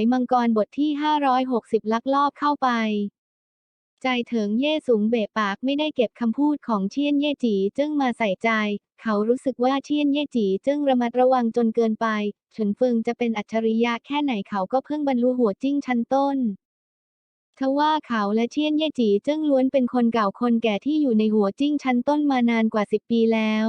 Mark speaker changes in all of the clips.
Speaker 1: ยมังกรบทที่ 560 ลักลอบเข้าไป ใจเถิงเย่สูงเบะปากไม่ได้เก็บคำพูดของเชียนเย่จีจึงมาใส่ใจ เขารู้สึกว่าเชียนเย่จีจึงระมัดระวังจนเกินไปเฉินเฟิงจะเป็นอัจฉริยะแค่ไหนเขาก็เพิ่งบรรลุหัวจิ้งชั้นต้นทว่าเขาและเชียนเย่จีจึงล้วนเป็นคนเก่าคนแก่ที่อยู่ในหัวจิ้งชั้นต้นมานานกว่าสิบปีแล้ว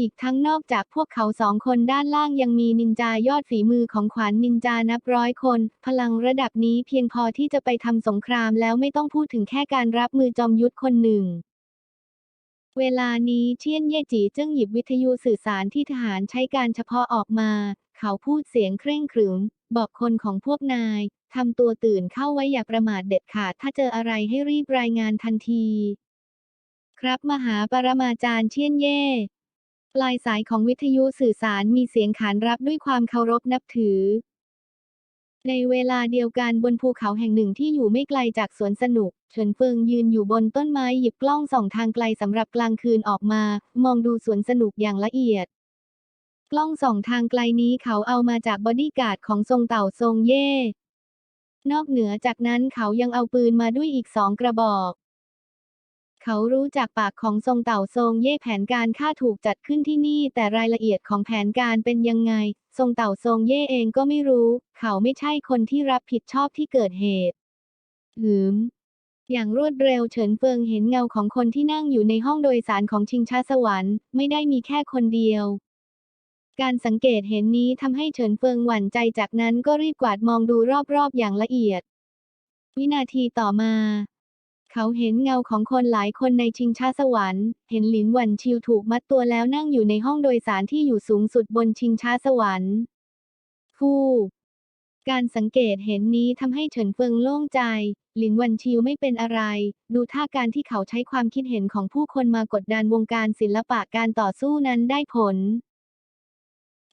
Speaker 1: อีกทั้งนอกจากพวกเขาสองคนด้านล่างยังมีนินจายอดฝีมือของขวัญนินจานับร้อยคน พลังระดับนี้เพียงพอที่จะไปทำสงครามแล้วไม่ต้องพูดถึงแค่การรับมือจอมยุทธคนหนึ่งเวลานี้เชียนเย่จีจึงหยิบวิทยุสื่อสารที่ทหารใช้การเฉพาะออกมา เขาพูดเสียงเคร่งขรึม บอกคนของพวกนายทำตัวตื่นเข้าไว้อย่าประมาทเด็ดขาด ถ้าเจออะไรให้รีบรายงานทันที ครับมหาปรมาจารย์เชียนเย่ ปลายสายของวิทยุสื่อสารมีเสียงขานรับด้วยความเคารพนับถือ ในเวลาเดียวกันบนภูเขาแห่งหนึ่งที่อยู่ไม่ไกลจากสวนสนุก เฉินเฟิงยืนอยู่บนต้นไม้หยิบกล้องส่องทางไกลสำหรับกลางคืนออกมา มองดูสวนสนุกอย่างละเอียด กล้องส่องทางไกลนี้เขาเอามาจากบอดี้การ์ดของทรงเต่าทรงเย่ นอกเหนือจากนั้นเขายังเอาปืนมาด้วยอีกสองกระบอก เขารู้จากปากของทรงเต่าทรงเย่แผนการฆ่าถูกจัดขึ้นที่นี่แต่รายละเอียดของแผนการเป็นยังไง ทรงเต่าทรงเย่เองก็ไม่รู้ เขาไม่ใช่คนที่รับผิดชอบที่เกิดเหตุหืมอย่างรวดเร็วเฉินเฟิงเห็นเงาของคนที่นั่งอยู่ในห้องโดยสารของชิงช้าสวรรค์ไม่ได้มีแค่คนเดียว การสังเกตเห็นนี้ทำให้เฉินเฟิงหวั่นใจจากนั้นก็รีบกวาดมองดูรอบๆอย่างละเอียด วินาทีต่อมา เขาเห็นเงาของคนหลายคนในชิงช้าสวรรค์ เห็นหลินหวันชิวถูกมัดตัวแล้วนั่งอยู่ในห้องโดยสารที่อยู่สูงสุดบนชิงช้าสวรรค์ฟู่การสังเกตเห็นนี้ทำให้เฉินเฟิงโล่งใจ หลินหวันชิวไม่เป็นอะไร ดูท่าการที่เขาใช้ความคิดเห็นของผู้คนมากดดันวงการศิลปะการต่อสู้นั้นได้ผล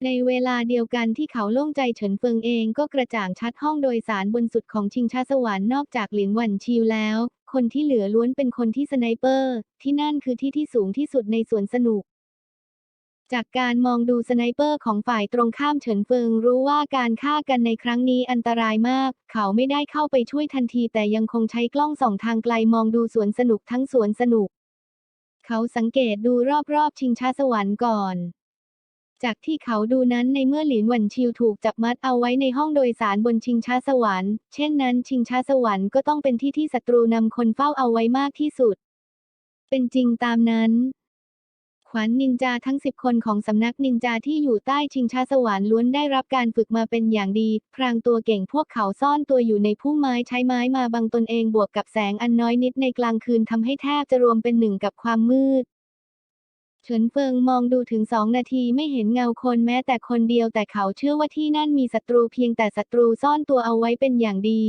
Speaker 1: ในเวลาเดียวกันที่เขาโล่งใจเฉินเฟิงเองก็กระจ่างชัดห้องโดยสารบนสุดของชิงช้าสวรรค์นอกจากหลินหวันชิวแล้ว คนที่เหลือล้วนเป็นคนที่สไนเปอร์ ที่นั่นคือที่ที่สูงที่สุดในสวนสนุก จากการมองดูสไนเปอร์ของฝ่ายตรงข้ามเฉินเฟิงรู้ว่าการฆ่ากันในครั้งนี้อันตรายมาก เขาไม่ได้เข้าไปช่วยทันทีแต่ยังคงใช้กล้องส่องทางไกลมองดูสวนสนุกทั้งสวนสนุก เขาสังเกตดูรอบๆชิงช้าสวรรค์ก่อน จากที่เขาดูนั้นในเมื่อหลินหวันชิวถูกจับมัดเอาไว้ในห้องโดยสารบนชิงช้าสวรรค์ เช่นนั้นชิงช้าสวรรค์ก็ต้องเป็นที่ที่ศัตรูนำคนเฝ้าเอาไว้มากที่สุด เป็นจริงตามนั้น ขวัญนินจาทั้งสิบคนของสำนักนินจาที่อยู่ใต้ชิงช้าสวรรค์ล้วนได้รับการฝึกมาเป็นอย่างดี พรางตัวเก่งพวกเขาซ่อนตัวอยู่ในพุ่มไม้ใช้ไม้มาบังตนเองบวกกับแสงอันน้อยนิดในกลางคืนทำให้แทบจะรวมเป็นหนึ่งกับความมืด เฉินเฟิงมองดูถึงสองนาทีไม่เห็นเงาคนแม้แต่คนเดียวแต่เขาเชื่อว่าที่นั่นมีศัตรูเพียงแต่ศัตรูซ่อนตัวเอาไว้เป็นอย่างดี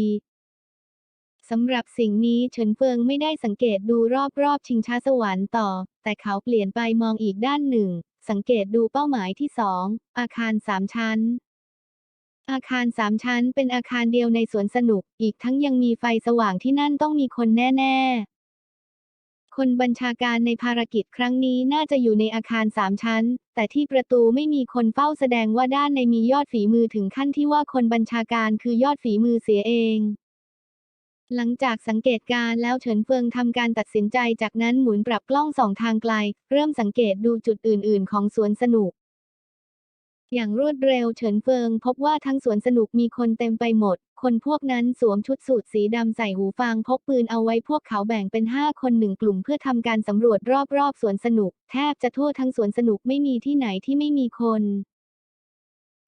Speaker 1: สำหรับสิ่งนี้เฉินเฟิงไม่ได้สังเกตดูรอบๆชิงช้าสวรรค์ต่อ แต่เขาเปลี่ยนไปมองอีกด้านหนึ่ง สังเกตดูเป้าหมายที่สองอาคารสามชั้น อาคารสามชั้นเป็นอาคารเดียวในสวนสนุก อีกทั้งยังมีไฟสว่างที่นั่นต้องมีคนแน่ ๆ คนบัญชาการในภารกิจครั้งนี้น่าจะอยู่ในอาคารสามชั้น แต่ที่ประตูไม่มีคนเฝ้าแสดงว่าด้านในมียอดฝีมือถึงขั้นที่ว่าคนบัญชาการคือยอดฝีมือเสียเอง หลังจากสังเกตการ์แล้วเฉินเฟิงทำการตัดสินใจจากนั้นหมุนปรับกล้องสองทางไกล เริ่มสังเกตดูจุดอื่น ๆ ของสวนสนุกอย่างรวดเร็วเฉินเฟิงพบว่าทั้งสวนสนุกมีคนเต็มไปหมด คนพวกนั้นสวมชุดสูทสีดำใส่หูฟังพกปืนเอาไว้พวกเขาแบ่งเป็นห้าคนหนึ่งกลุ่มเพื่อทำการสำรวจรอบๆสวนสนุก แทบจะทั่วทั้งสวนสนุกไม่มีที่ไหนที่ไม่มีคน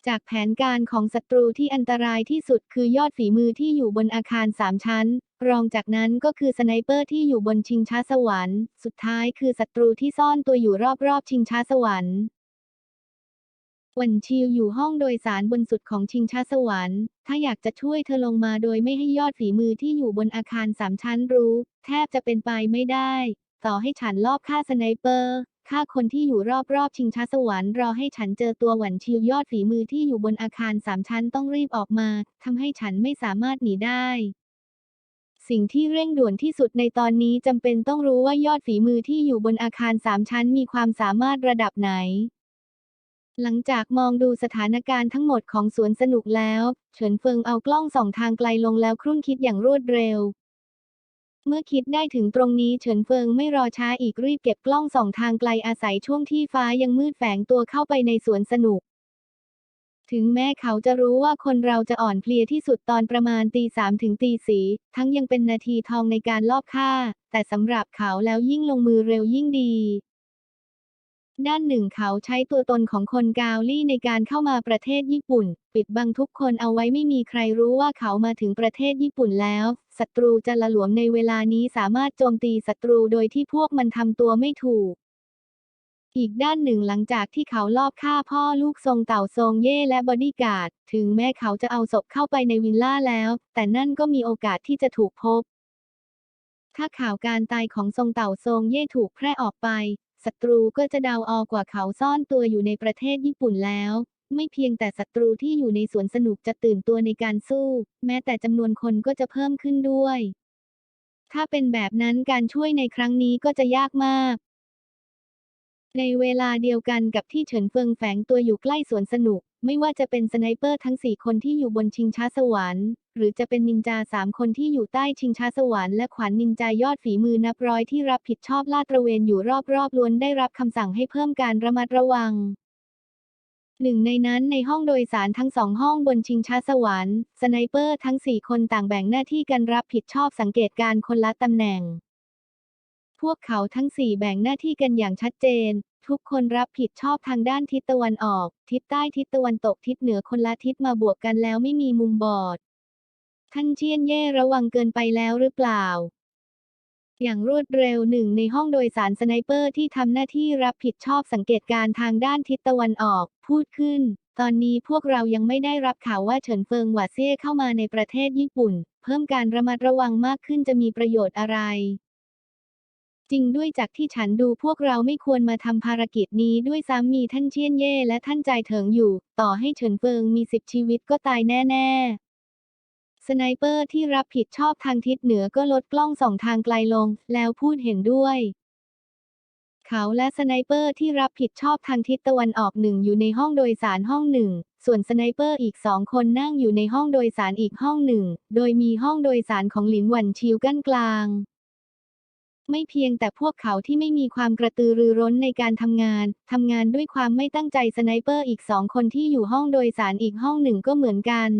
Speaker 1: จากแผนการของศัตรูที่อันตรายที่สุดคือยอดฝีมือที่อยู่บนอาคารสามชั้น รองจากนั้นก็คือสไนเปอร์ที่อยู่บนชิงช้าสวรรค์ สุดท้ายคือศัตรูที่ซ่อนตัวอยู่รอบๆชิงช้าสวรรค์ วันชิวอยู่ห้องโดยสารบนสุดของชิงช้าสวรรค์ ถ้าอยากจะช่วยเธอลงมาโดยไม่ให้ยอดฝีมือที่อยู่บนอาคารสามชั้นรู้ แทบจะเป็นไปไม่ได้ ต่อให้ฉันลอบฆ่าสไนเปอร์ฆ่าคนที่อยู่รอบๆชิงช้าสวรรค์รอให้ฉันเจอตัวหวันชิวยอดฝีมือที่อยู่บนอาคารสามชั้นต้องรีบออกมาทำให้ฉันไม่สามารถหนีได้สิ่งที่เร่งด่วนที่สุดในตอนนี้จำเป็นต้องรู้ว่ายอดฝีมือที่อยู่บนอาคารสามชั้นมีความสามารถระดับไหน หลังจากมองดูสถานการณ์ทั้งหมดของสวนสนุกแล้ว เฉินเฟิงเอากล้องส่องทางไกลลงแล้วครุ่นคิดอย่างรวดเร็ว เมื่อคิดได้ถึงตรงนี้เฉินเฟิงไม่รอช้าอีกรีบเก็บกล้องส่องทางไกลอาศัยช่วงที่ฟ้ายังมืดแฝงตัวเข้าไปในสวนสนุก ถึงแม้เขาจะรู้ว่าคนเราจะอ่อนเพลียที่สุดตอนประมาณตีสามถึงตีสีทั้งยังเป็นนาทีทองในการลอบฆ่า แต่สำหรับเขาแล้วยิ่งลงมือเร็วยิ่งดี ด้านหนึ่งเขาใช้ตัวตนของคนกาลี่ในการเข้ามาประเทศญี่ปุ่น ปิดบังทุกคนเอาไว้ไม่มีใครรู้ว่าเขามาถึงประเทศญี่ปุ่นแล้วศัตรูจะละหลวมในเวลานี้สามารถโจมตีศัตรูโดยที่พวกมันทำตัวไม่ถูก อีกด้านหนึ่งหลังจากที่เขาลอบฆ่าพ่อลูกทรงเต่าทรงเย่และบอดี้การ์ดถึงแม้เขาจะเอาศพเข้าไปในวิลล่าแล้ว แต่นั่นก็มีโอกาสที่จะถูกพบถ้าข่าวการตายของทรงเต่าทรงเย่ถูกแพร่ออกไป ศัตรูก็จะเดาออกว่าเขาซ่อนตัวอยู่ในประเทศญี่ปุ่นแล้ว ไม่เพียงแต่ศัตรูที่อยู่ในสวนสนุกจะตื่นตัวในการสู้ แม้แต่จำนวนคนก็จะเพิ่มขึ้นด้วย ถ้าเป็นแบบนั้นการช่วยในครั้งนี้ก็จะยากมาก ในเวลาเดียวกันกับที่เฉินเฟิงแฝงตัวอยู่ใกล้สวนสนุก ไม่ว่าจะเป็นสไนเปอร์ทั้ง 4 คนที่อยู่บนชิงช้าสวรรค์ หรือจะเป็นนินจาสามคนที่อยู่ใต้ชิงช้าสวรรค์และขวัญนินจายอดฝีมือนับร้อยที่รับผิดชอบลาดตระเวนอยู่รอบๆล้วนได้รับคำสั่งให้เพิ่มการระมัดระวังหนึ่งในนั้นในห้องโดยสารทั้งสองห้องบนชิงช้าสวรรค์สไนเปอร์ทั้งสี่คนต่างแบ่งหน้าที่กันรับผิดชอบสังเกตการณ์คนละตำแหน่งพวกเขาทั้งสี่แบ่งหน้าที่กันอย่างชัดเจน ทุกคนรับผิดชอบทางด้านทิศตะวันออก ทิศใต้ทิศตะวันตกทิศเหนือคนละทิศมาบวกกันแล้วไม่มีมุมบอด ท่านเจียนเย่ระวังเกินไปแล้วหรือเปล่า อย่างรวดเร็วหนึ่งในห้องโดยสารสไนเปอร์ที่ทำหน้าที่รับผิดชอบสังเกตการณ์ทางด้านทิศตะวันออก พูดขึ้น ตอนนี้พวกเรายังไม่ได้รับข่าวว่าเฉินเฟิงหวาเซ่เข้ามาในประเทศญี่ปุ่น เพิ่มการระมัดระวังมากขึ้นจะมีประโยชน์อะไร จริงด้วยจากที่ฉันดูพวกเราไม่ควรมาทำภารกิจนี้ด้วยซ้ำมีท่านเชียนเย่และท่านใจายเถิงอยู่ ต่อให้เฉินเฟิงมีสิบชีวิตก็ตายแน่ ๆสไนเปอร์ที่รับผิดชอบทางทิศเหนือก็ลดกล้องส่องทางไกลลง แล้วพูดเห็นด้วย เขาและสไนเปอร์ที่รับผิดชอบทางทิศตะวันออกหนึ่งอยู่ในห้องโดยสารห้องหนึ่ง ส่วนสไนเปอร์อีกสองคนนั่งอยู่ในห้องโดยสารอีกห้องหนึ่ง โดยมีห้องโดยสารของหลินหวันชิวกั้นกลาง ไม่เพียงแต่พวกเขาที่ไม่มีความกระตือรือร้นในการทำงาน ทำงานด้วยความไม่ตั้งใจสไนเปอร์อีกสองคนที่อยู่ห้องโดยสารอีกห้องหนึ่งก็เหมือนกัน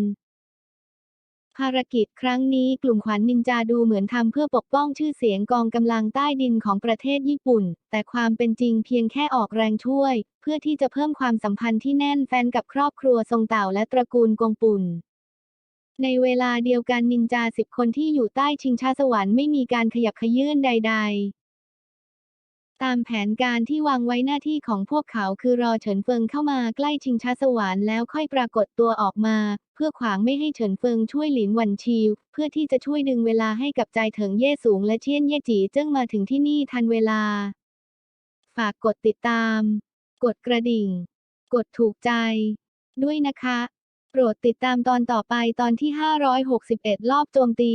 Speaker 1: ภารกิจครั้งนี้กลุ่มขวัญนินจาดูเหมือนทำเพื่อปกป้องชื่อเสียงกองกำลังใต้ดินของประเทศญี่ปุ่น แต่ความเป็นจริงเพียงแค่ออกแรงช่วย เพื่อที่จะเพิ่มความสัมพันธ์ที่แน่นแฟนกับครอบครัวทรงเต่าและตระกูลกงปุ่น ในเวลาเดียวกันนินจาสิบคนที่อยู่ใต้ชิงช้าสวรรค์ไม่มีการขยับเขยื่นใด ๆ ตามแผนการที่วางไว้หน้าที่ของพวกเขาคือรอเฉินเฟิงเข้ามาใกล้ชิงช้าสวรรค์แล้วค่อยปรากฏตัวออกมา เพื่อขวางไม่ให้เฉินเฟิงช่วยหลินหวันชิว เพื่อที่จะช่วยดึงเวลาให้กับใจายเถิงเย่สูงและเชียนเย่จีเจิ้งมาถึงที่นี่ทันเวลา ฝากกดติดตาม กดกระดิ่ง กดถูกใจ ด้วยนะคะ โปรดติดตามตอนต่อไปตอนที่ 561 รอบโจมตี